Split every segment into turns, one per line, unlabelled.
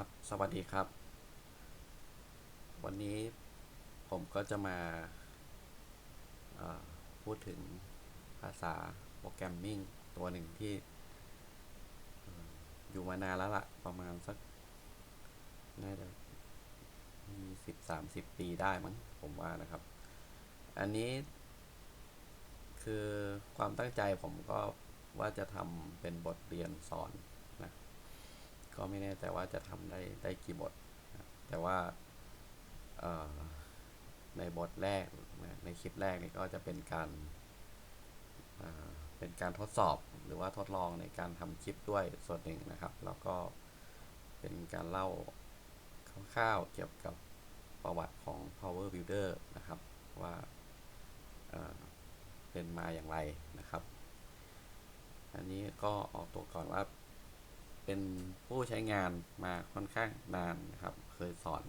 ครับ สวัสดีครับ วันนี้ผมก็จะมาพูดถึงภาษาโปรแกรมมิ่งตัวหนึ่งที่ออยู่มานานแล้วละประมาณสัก น่าจะมีสิบสามสิบปีได้มั้งผมว่านะครับ อันนี้คือความตั้งใจผมก็ว่าจะทำเป็นบทเรียนสอน ก็ไม่แน่ใจว่าจะทำได้ได้กี่บท แต่ว่าในบทแรกในคลิปแรกนี่ก็จะเป็นการเเป็นการทดสอบหรือว่าทดลองในการทำคลิปด้วยส่วนหนึ่งนะครับ แล้วก็เป็นการเล่าคร่าวๆเกี่ยวกับประวัติของ Power Builder นะครับ ว่าเอ่อเป็นมาอย่างไรนะครับ อันนี้ก็ออกตัวก่อนว่า เป็นผู้ใช้งานมาค่อนข้างนานนะครับ เคยสอน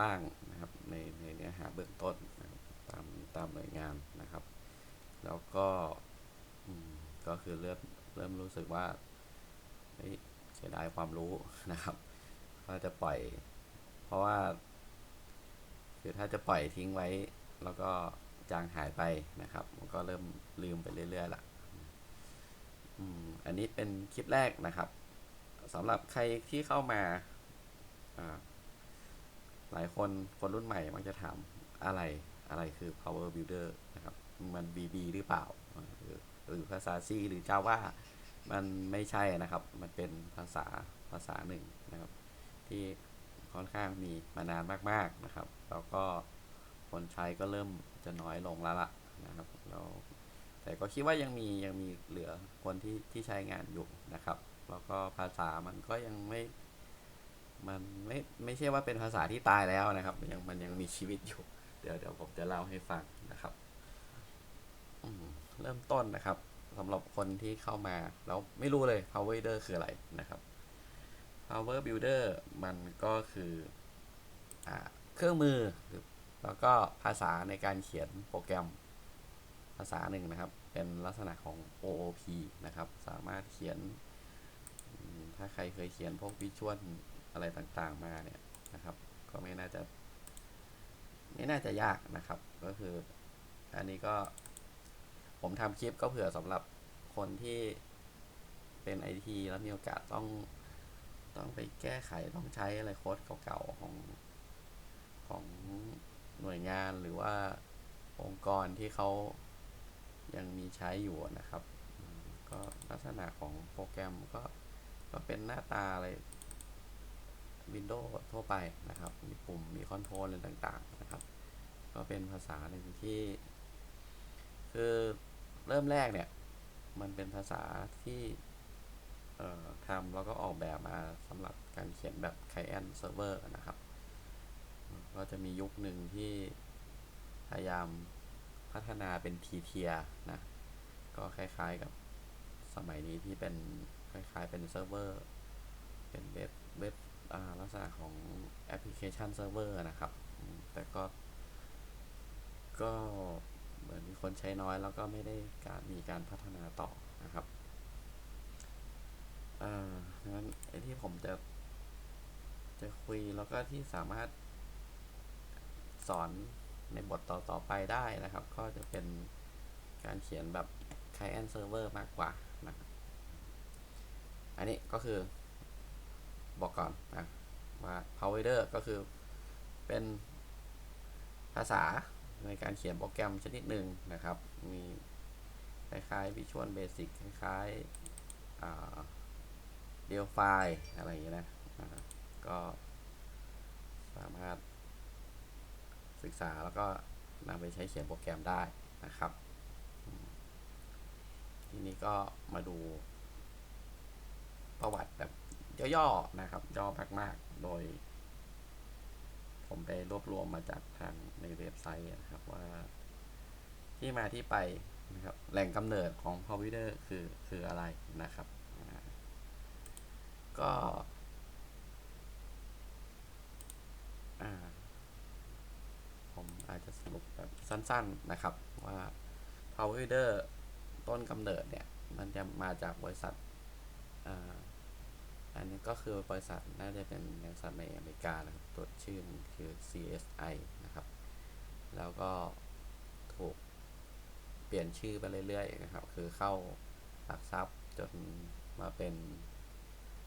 บ้างนะครับ ในในเนื้อหาเบื้องต้นนะตามตามหน่วยงานนะครับ แล้วก็ก็คือเริ่มเริ่มรู้สึกว่าเสียดายความรู้นะครับ ก็จะปล่อย เพราะว่า คือถ้าจะปล่อยทิ้งไว้ แล้วก็จางหายไปนะครับ มันก็เริ่มลืมไปเรื่อยๆละอันนี้เป็นคลิปแรกนะครับ สำหรับใครที่เข้ามาหลายคนคนรุ่นใหม่มักจะถามอะไรอะไรคือ power builder นะครับ มัน VB หรือเปล่าหรือหรือภาษา C หรือ Java มันไม่ใช่นะครับ มันเป็นภาษาภาษาหนึ่งนะครับ ที่ค่อนข้างมีมานานมาก ๆนะครับ แล้วก็คนใช้ก็เริ่มจะน้อยลงแล้วล่ะนะครับแล้วแต่ก็คิดว่ายังมียังมีเหลือคนที่ที่ใช้งานอยู่นะครับ แล้วก็ภาษามันก็ยังไม่ มันไม่ไม่ใช่ว่าเป็นภาษาที่ตายแล้วนะครับมันยังมันยังมีชีวิตอยู่ เดี๋ยวเดี๋ยวผมจะเล่าให้ฟังนะครับเริ่มต้นนะครับสำหรับคนที่เข้ามาแล้วไม่รู้เลย power builder คืออะไรนะครับ power builder มันก็คืออเครื่องมือ แล้วก็ภาษาในการเขียนโปรแกรมภาษาหนึ่งนะครับ เป็นลักษณะของ OOP นะครับ สามารถเขียน ถ้าใครเคยเขียนพวกวิชวลอะไรต่างๆมาเนี่ยนะครับ ก็ไม่น่าจะ ไม่น่าจะยากนะครับ ก็คือ อันนี้ก็ ผมทำคลิปก็เผื่อสำหรับคนที่เป็นไอทีแล้วมีโอกาสต้องต้องไปแก้ไขต้องใช้อะไรโค้ดเก่าๆของของหน่วยงานหรือว่าองค์กรที่เขายังมีใช้อยู่นะครับ ก็ลักษณะของโปรแกรมก็ ก็เป็นหน้าตาอะไร Windows ทั่วไปนะครับ มีปุ่ม มีคอนโทรลอะไรต่างๆนะครับ ก็เป็นภาษาหนึ่งที่ คือเริ่มแรกเนี่ย มันเป็นภาษาที่ทำแล้วก็ออกแบบมาสำหรับการเขียนแบบ Client Server นะครับ ก็จะมียุคหนึ่งที่พยายามพัฒนาเป็นทีเทียนะ ก็คล้ายๆกับสมัยนี้ที่เป็น คล้ายๆเป็นเซิร์ฟเวอร์ เป็นเว็บเว็บลักษณะของแอปพลิเคชันเซิร์ฟเวอร์นะครับ แต่ก็ ก็เหมือนมีคนใช้น้อยแล้วก็ไม่ได้การมีการพัฒนาต่อนะครับอ่างั้นไอ้ที่ผมจะ จะคุยแล้วก็ที่สามารถสอนในบทต่อ ๆ ไปได้นะครับ ก็จะเป็นการเขียนแบบ client server มากกว่า อันนี้ก็คือบอกก่อนนะว่า Power Builder ก็คือเป็นภาษาในการเขียนโปรแกรมชนิดหนึ่งนะครับ มีคล้ายๆ Visual Basic คล้ายๆอ่า Delphi อะไรอย่างเงี้นะก็สามารถศึกษาแล้วก็นำไปใช้เขียนโปรแกรมได้นะครับ ทีนี้ก็มาดู ประวัติแบบย่อๆนะครับ ย่อมากๆ โดย ผมไปรวบรวมมาจากทางในเว็บไซต์นะครับว่าที่มาที่ไปนะครับแหล่งกำเนิดของ p o w e r คือคืออะไรนะครับ ก็ผมอาจจะสรุปแบบสั้นๆนะครับว่า p o w e r ต้นกำเนิดเนี่ย มันจะมาจากบริษัท อันนี้ก็คือบริษัทน่าจะเป็นบริษัทในอเมริกานะครับตัวชื่อมันคือ CSI นะครับ แล้วก็ถูกเปลี่ยนชื่อไปเรื่อยๆนะครับ คือเข้าหลักทรัพย์จนมาเป็น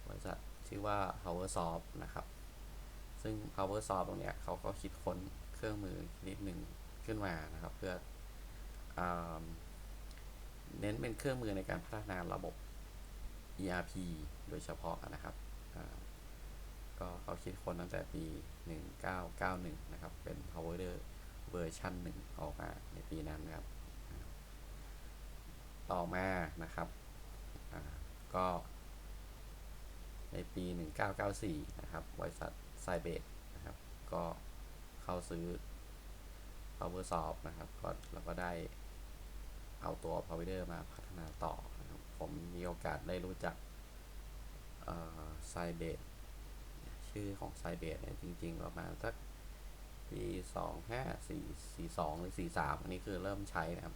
บริษัทชื่อว่า PowerSoft นะครับ ซึ่ง PowerSoft ตรงเนี้ยเขาก็คิดค้นเครื่องมือนิดหนึ่งขึ้นมานะครับ เพื่ออเน้นเป็นเครื่องมือในการพัฒนาระบบ ERP โดยเฉพาะนะครับ ก็เขาคิดค้นตั้งแต่ปี 1991 นะครับ เป็น Power เวอร์ชันหนึ่งออกมาในปีนั้นนะครับ ต่อมานะครับก็ในปี 1994 นะครับ บริษัทไซเบ e นะครับ ก็เข้าซื้อ PowerSoft นะครับ ก็เราก็ได้เอาตัว Power มาพัฒนาต่อ ผมมีโอกาสได้รู้จักไซเบ e ชื่อของไซเบ e เนี่ยจริงๆประมาณสักปี25 4 42หรือ43อันนี้คือเริ่มใช้นะครับ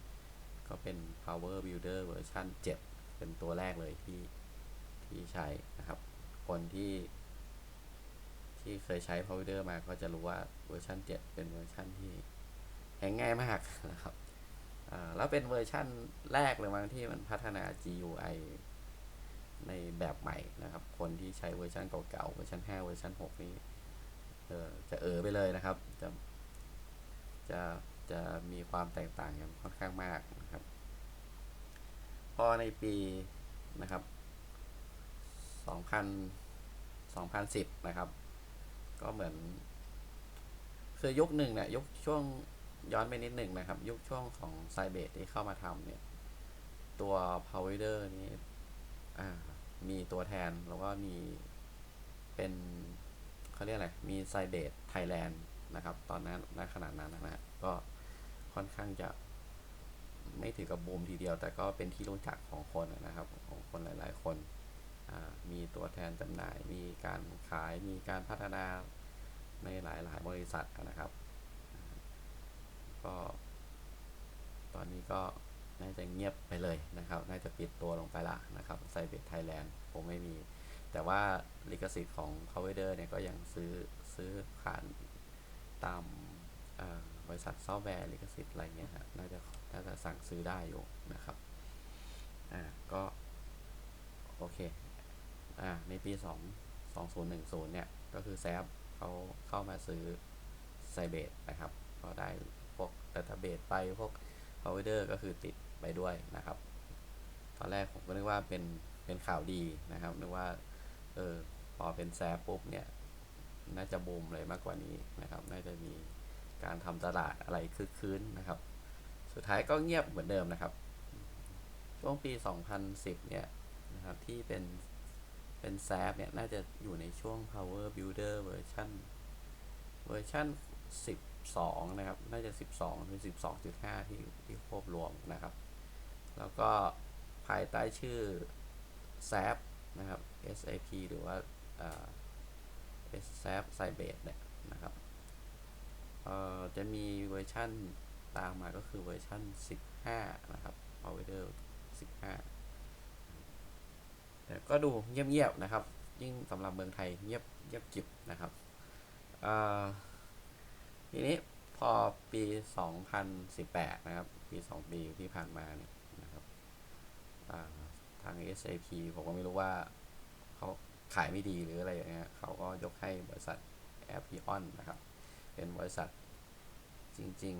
ก็เป็น Power Builder เวอร์ชัน7 เป็นตัวแรกเลยที่ที่ใช้นะครับ คนที่ที่เคยใช้ Power Builder มาก็จะรู้ว่าเวอร์ชัน7 เป็นเวอร์ชันที่แหงง่ายมากนะครับ แล้วเป็นเวอร์ชันแรกเลยมั้งที่มันพัฒนา GUI ในแบบใหม่นะครับ คนที่ใช้เวอร์ชันเก่าๆเวอร์ชัน5เวอร์ชัน6 นี่เออจะเออไปเลยนะครับ จะ จะ จะมีความแตกต่างกันค่อนข้างมากนะครับ พอในปีนะครับ 2000 2010 นะครับ ก็เหมือน คือยุคหนึ่งเนี่ยยุคช่วง ย้อนไปนิดหนึ่งนะครับ ยุคช่วงของไซเบสที่เข้ามาทำเนี่ย ตัว Power นี้อ่มีตัวแทนแล้วก็มีเป็นเขาเรียกอะไร มีไซเบสไทยแลนด์นะครับ ตอนนั้นณขนาดนั้นนะฮะก็ค่อนข้างจะไม่ถือกับบูมทีเดียว แต่ก็เป็นที่รู้จักของคนนะครับ ของคนหลาย ๆ คน มีตัวแทนจำหน่าย มีการขาย มีการพัฒนาในหลาย ๆ บริษัทนะครับ ก็ ตอนนี้ก็น่าจะเงียบไปเลยนะครับ น่าจะปิดตัวลงไปละนะครับไซเบตไทยแลนด์ผมไม่มี แต่ว่าลิขสิทธิ์ของ p o w e r เนี่ยก็ยังซื้อซื้อผ่านตามบริษัทซอฟต์แวร์ลิขสิทธิ์อะไรเงี้ยฮะน่าจะน่าจะสั่งซื้อได้อยู่นะครับ อ่า ก็ โอเค อ่า ในปี 2 2010 เนี่ย ก็คือแซฟเขาเข้ามาซื้อไซเบตนะครับ ก็ได้ กดัตเตอร์เบสไปพวก Power ก็คือติดไปด้วยนะครับ ตอนแรกผมก็นึกว่าเป็นเป็นข่าวดีนะครับนึกว่าเออพอเป็นแซฟปุ๊บเนี่ยน่าจะบูมเลยมากกว่านี้นะครับ น่าจะมีการทำตลาดอะไรคึกคืนนะครับ สุดท้ายก็เงียบเหมือนเดิมนะครับ ช่วงปี 2010 เนี่ยนะครับที่เป็นเป็นแซฟเนี่ยน่าจะอยู่ในช่วง Power Builder เวอร์ชันเวอร์ชัน 12 นะครับ น่าจะ 12หรือ12.5 ที่ที่ควบรวมนะครับ แล้วก็ภายใต้ชื่อ SAP นะครับ SAP หรือว่า SAP Sybase เนี่ยนะครับจะมีเวอร์ชั่นตามมาก็คือเวอร์ชั่น 15 นะครับ Power 15แต่ก็ดูเงียบๆนะครับ ยิ่งสำหรับเมืองไทยเงียบเงียบกิบนะครับ ทีนี้พอปี 2018 นะครับ ปี 2 ปีที่ผ่านมาเนี่ยนะครับทาง SAP ผมก็ไม่รู้ว่าเขาขายไม่ดีหรืออะไรอย่างเงี้ยเขาก็ยกให้บริษัท a p p i o n นะครับ เป็นบริษัทจริง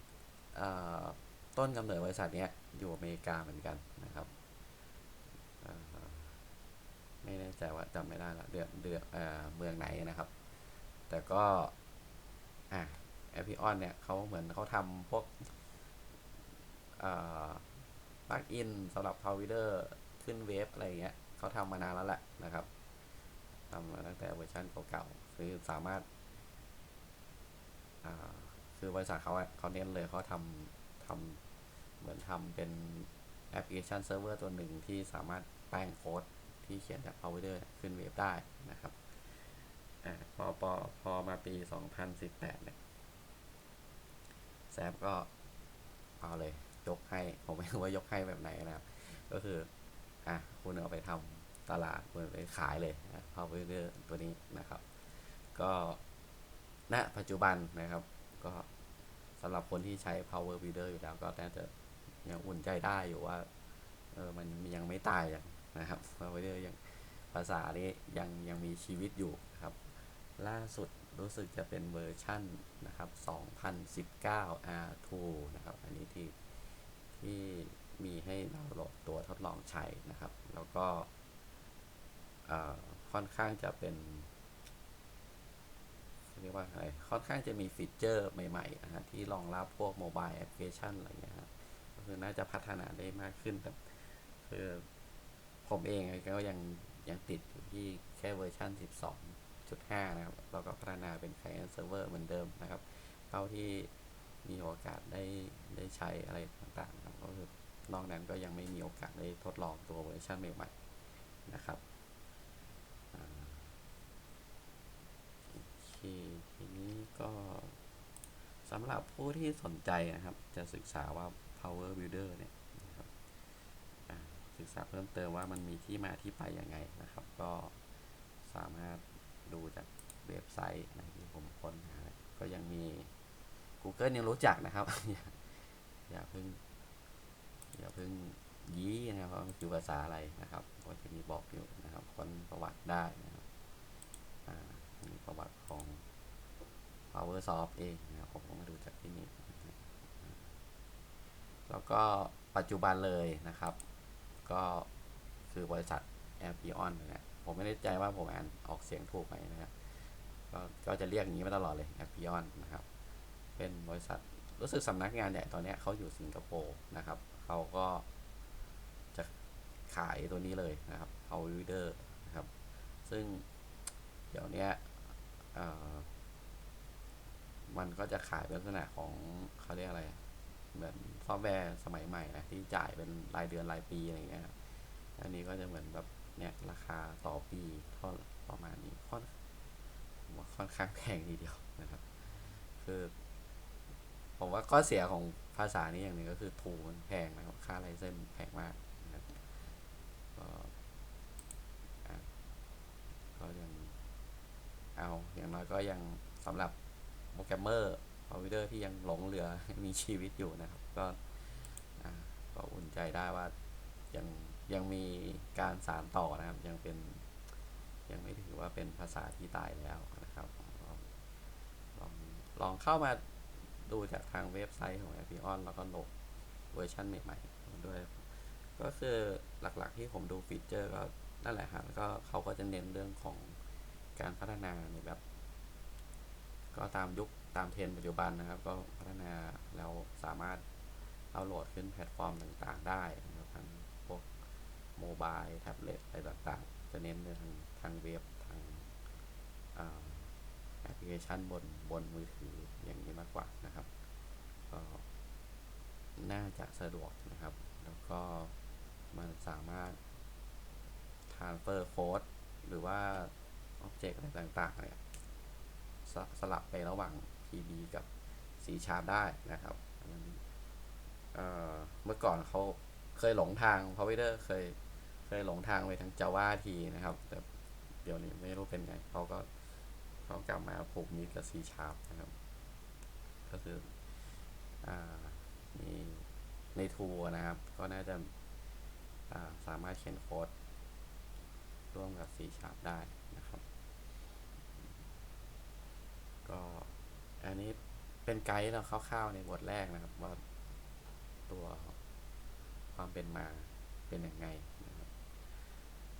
ๆต้นกำเนิดบริษัทเนี้ยอยู่อเมริกาเหมือนกันนะครับไม่แน่ใจว่าจำไม่ได้ละเดือนเดือนเมืองไหนนะครับ แต่ก็ อะแอปพลิออนเนี่ยเขาเหมือนเขาทำพวกปลั๊กอินสำหรับ Power ขึ้นเวฟอะไรเงี้ยเขาทำมานานแล้วแหละนะครับทำมาตั้งแต่เวอร์ชันเก่าๆคือสามารถคือบริษัทเขาเขาเน้นเลยเขาทำทำเหมือนทำเป็นแอปพลิเคชันเซิร์ฟเวอร์ตัวหนึ่งที่สามารถแปลงโค้ดที่เขียนจาก Power ขึ้นเวฟได้นะครับ อพอพอพอมาปี 2018เนี่ยแซมก็เอาเลย ยกให้ ผมไม่รู้ว่ายกให้แบบไหนนะครับ ก็คือ อะคุณเอาไปทตลาดเปิดไปขายเลยนะ Power Builder ตัวนี้นะครับ ก็ณปัจจุบันนะครับ ก็สำหรับคนที่ใช้ Power Builder อยู่แล้วก็น่าจะยังอุ่นใจได้อยู่ว่า เออ มันยังไม่ตายอย่างนะครับ Power Builder ยังภาษานี้ยังยังมีชีวิตอยู่ ล่าสุดรู้สึกจะเป็นเวอร์ชั่นนะครับ 2019 R2 นะครับ อันนี้ที่ที่มีให้ดาวน์โหลดตัวทดลองใช้นะครับ แล้วก็ค่อนข้างจะเป็นเรียกว่าอะไร ค่อนข้างจะมีฟีเจอร์ใหม่ๆนะฮะที่รองรับพวกโมบายแอปพลิเคชันอะไรเงี้ยก็คือน่าจะพัฒนาได้มากขึ้นแต่คือผมเองก็ยังยังติดอยู่ที่แค่เวอร์ชัน 1.5 นะครับแล้วก็พัฒนาเป็น Client Server เหมือนเดิมนะครับ เท่าที่มีโอกาสได้ได้ใช้อะไรต่างๆครับก็คือนอกนั้นก็ยังไม่มีโอกาสได้ทดลองตัวเวอร์ชันใหม่ๆนะครับโอเคทีนี้ก็สำหรับผู้ที่สนใจนะครับ จะศึกษาว่า Power Builder เนี่ยนะครับศึกษาเพิ่มเติมว่ามันมีที่มาที่ไปยังไงนะครับ ก็สามารถ ดูจากเว็บไซต์นะที่ผมค้นหา ก็ยังมี Google ยังรู้จักนะครับ อย่าเพิ่งอย่าเพิ่งยี้นะครับว่ามันคือภาษาอะไรนะครับ ก็จะมีบอกอยู่นะครับ ค้นประวัติได้นะครับมีประวัติของ PowerSoft เองนะครับผมก็มาดูจากที่นี่แล้วก็ปัจจุบันเลยนะครับ ก็คือบริษัท a p i o n นะ ผมไม่แน่ใจว่าผมอ่านออกเสียงถูกไหมนะครับก็ก็จะเรียกอย่างนี้มาตลอดเลย a p i o n นนะครับ เป็นบริษัทรู้สึกสำนักงานใหญ่ตอนนี้เขาอยู่สิงคโปร์นะครับเขาก็จะขายตัวนี้เลยนะครับ Power Reader นะครับ ซึ่งเดี๋ยวนี้มันก็จะขายเป็นลักษณะของเขาเรียกอะไร เหมือนซอฟต์แวร์สมัยใหม่นะที่จ่ายเป็นรายเดือนรายปีอะไรเงี้ย อันนี้ก็จะเหมือนแบบ เนี่ยราคาต่อปีเท่าประมาณนี้ค่อนว่าค่อนข้างแพงทีเดียวนะครับ คือผมว่าข้อเสียของภาษานี้อย่างหนึ่งก็คือถูมันแพงนะครับค่าไลเซนแพงมากนะครับก็อะก็ยังเอาอย่างน้อยก็ยังสำหรับโปรแกรมเมอร์คอมพิวเตอร์ที่ยังหลงเหลือมีชีวิตอยู่นะครับ ก็ก็อุ่นใจได้ว่ายัง ยังมีการสานต่อนะครับ ยังเป็นยังไม่ถือว่าเป็นภาษาที่ตายแล้วนะครับ ลองลองลองเข้ามาดูจากทางเว็บไซต์ของ a p p i o n แล้วก็โหลดเวอร์ชันใหม่ๆมาด้วย ก็คือหลักๆที่ผมดูฟีเจอร์ก็นั่นแหละครับก็เขาก็จะเน้นเรื่องของการพัฒนาในแบบ ก็ตามยุคตามเทรนปัจจุบันนะครับ ก็พัฒนาแล้วสามารถเอาโหลดขึ้นแพลตฟอร์มต่างๆ ได้นะครับทั้งพวก โมบายแท็บเล็ตอะไรต่างๆ จะเน้นเรื่องทางเว็บทางแอปพลิเคชันบนบนมือถืออย่างนี้มากกว่านะครับก็น่าจะสะดวกนะครับ แล้วก็มันสามารถ transfer code หรือว่า object อะไรต่างๆเนี่ยสสลับไประหว่าง PB กับ C Sharp ได้นะครับเเมื่อก่อนเขาเคยหลงทาง Power เคย เคยหลงทางไปทาง Java ทีนะครับ แต่เดี๋ยวนี้ไม่รู้เป็นไงเขาก็เขากลับมาผูกมิตรกับ C Sharp นะครับ ก็คืออ่ามีในทัวร์นะครับ ก็น่าจะอ่าสามารถเขียนโค้ดร่วมกับ C Sharp ได้นะครับ ก็อันนี้เป็นไกด์เราคร่าวๆในบทแรกนะครับ ว่าตัวความเป็นมาเป็นยังไง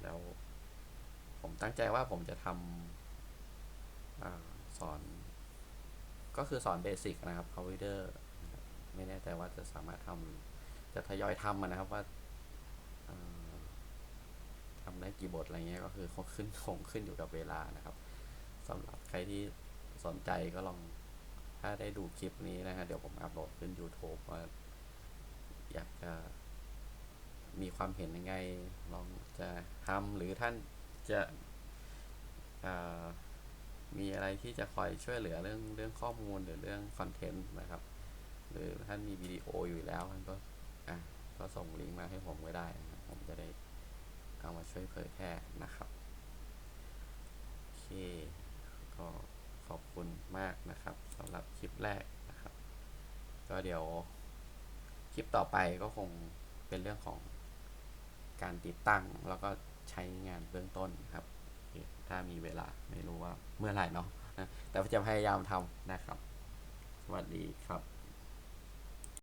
แล้ว ผมตั้งใจว่าผมจะทำอสอน ก็คือสอนเบสิกนะครับ c o v i d e r นะครับไม่แน่ใจว่าจะสามารถทำจะทยอยทำนะครับว่าทำได้กี่บทอะไรเงี้ยก็คือคงขึ้นคงขึ้นอยู่กับเวลานะครับสำหรับใครที่สนใจก็ลองถ้าได้ดูคลิปนี้นะฮะเดี๋ยวผมอัพโหลดขึ้น YouTube ว่าอยากจะ มีความเห็นยังไงลองจะทำหรือท่านจะมีอะไรที่จะคอยช่วยเหลือเรื่องเรื่องข้อมูลหรือเรื่องคอนเทนต์นะครับ หรือท่านมีวิดีโออยู่แล้วท่านก็อะก็ส่งลิงก์มาให้ผมก็ได้นะครับผมจะได้เอามาช่วยเผยแพร่นะครับโอเคก็ขอบคุณมากนะครับสำหรับคลิปแรกนะครับ ก็เดี๋ยวคลิปต่อไปก็คงเป็นเรื่องของ การติดตั้งแล้วก็ใช้งานเบื้องต้นครับ ถ้ามีเวลาไม่รู้ว่าเมื่อไหร่เนาะแต่จะพยายามทำนะครับ สวัสดีครับ